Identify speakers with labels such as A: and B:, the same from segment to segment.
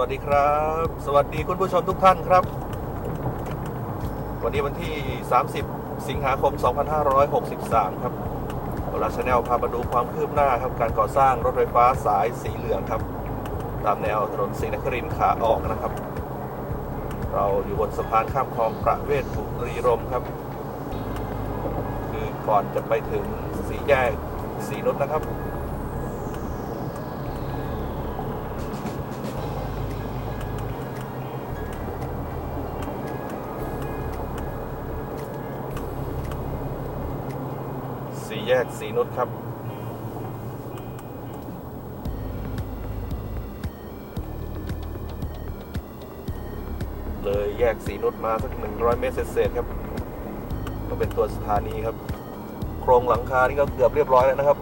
A: วัสดีครับ สวัสดีคุณผู้ชมทุกท่านครับ วันนี้วันที่ 30 สิงหาคม 2563 ครับโอลาชาแนลพามาดูความคืบหน้าครับ การก่อสร้างรถไฟฟ้าสายสีเหลืองครับ ตามแนวถนนศรีนครินทร์ขาออกนะครับ เราอยู่บนสะพานข้ามคลองประเวศบุรีรมครับ คือก่อนจะไปถึงสี่แยกสีนุชนะครับ แยกสีนุชครับ เลยแยกสีนุชมาสักหนึ่งร้อยเมตรเศษๆครับ ก็เป็นตัวสถานีครับ โครงหลังคานี่ก็เกือบเรียบร้อยแล้วนะครับ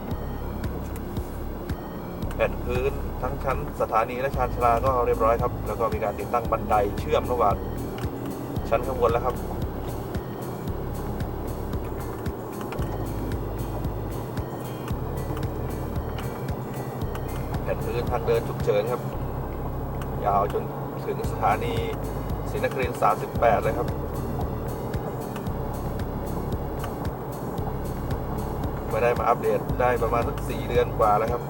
A: แผ่นพื้นทั้งชั้นสถานีและชานชลาก็เรียบร้อยครับ แล้วก็มีการติดตั้งบันไดเชื่อมระหว่างชั้นข้างบนแล้วครับ แผ่นพื้นทางเดินฉุกเฉินครับ ยาวจนถึงสถานีศรีนครินทร์38 เลยครับไม่ได้มาอัปเดตได้ประมาณสัก4เดือนกว่าแล้วครับ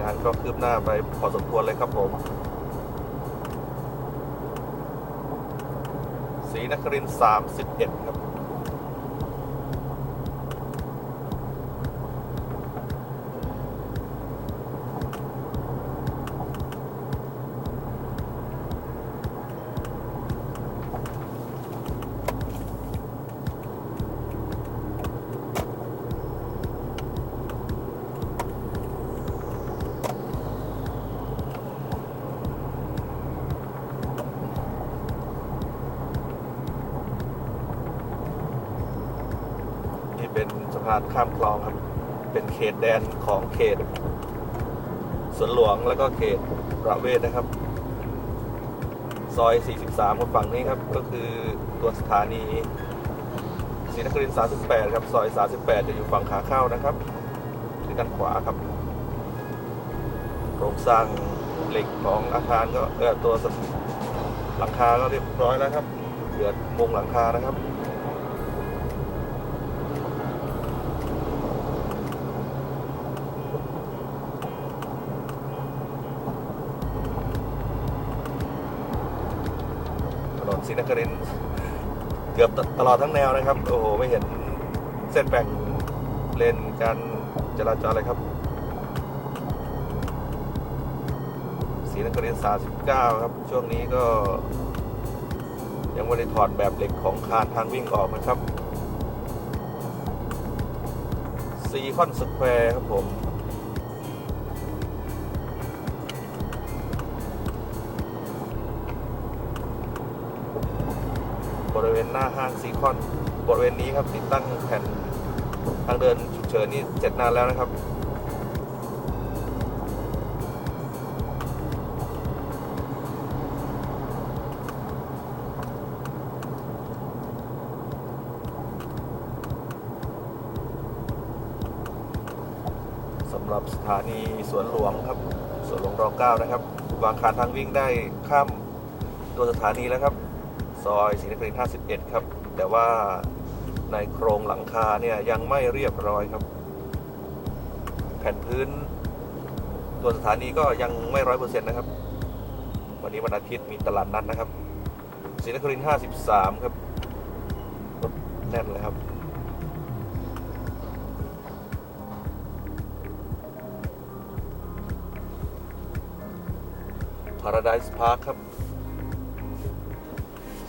A: งานก็คืบหน้าไปพอสมควรเลยครับผมศรีนครินทร์31 ครับ พานข้ามคลองครับ เป็นเขตแดนของเขตสวนหลวงแล้วก็เขตประเวศนะครับ ซอย 43คนฝั่งนี้ครับ ก็คือตัวสถานีศรีนครินทร์38 ครับ ซอย 38 จะอยู่ฝั่งขาเข้านะครับที่ด้านขวาครับโครงสร้างเหล็กของอาคารก็เออตัวหลังคาก็เรียบร้อยแล้วครับ เหลือมุงหลังคานะครับ ศรีนครินเกือบตลอดทั้งแนวนะครับ โอ้โห ไม่เห็นเส้นแบ่งเลนการจราจรเลยครับศรีนครินทร์39 ครับ ช่วงนี้ก็ ยังไม่ได้ถอดแบบเหล็กของคานทางวิ่งออกนะครับซีคอนสแควร์ครับผม ณหน้าห้างซีคอนบริเวณนี้ครับติดตั้งแผ่นทางเดินฉุกเฉินนี่เสร็จนานแล้วนะครับสำหรับสถานีสวนหลวงครับสวนหลวงรเก้านะครับวางคานทางวิ่งได้ข้ามตัวสถานีแล้วครับ ซอยศรีนครินทร์51 ครับ แต่ว่าในโครงหลังคาเนี่ยยังไม่เรียบร้อยครับ แผ่นพื้น ตัวสถานีก็ยังไม่ร้อยเปอร์เซ็นต์นะครับ วันนี้วันอาทิตย์มีตลาดนัดนะครับศรีนครินทร์53 ครับรถแน่นเลยครับ Paradise Park ครับ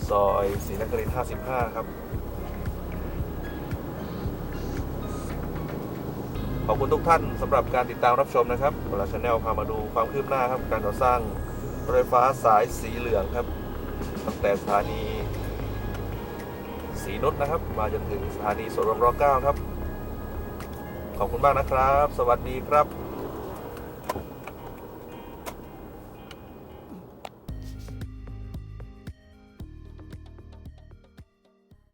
A: ซอยศรีนครินทร์55 ครับ ขอบคุณทุกท่านสำหรับการติดตามรับชมนะครับเวลาชาแนลพามาดูความคืบหน้าครับ การก่อสร้างรถไฟฟ้าสายสีเหลืองครับ ตั้งแต่สถานีสีนุชนะครับ มาจนถึงสถานีสวนรมรเก้าครับ ขอบคุณมากนะครับ สวัสดีครับ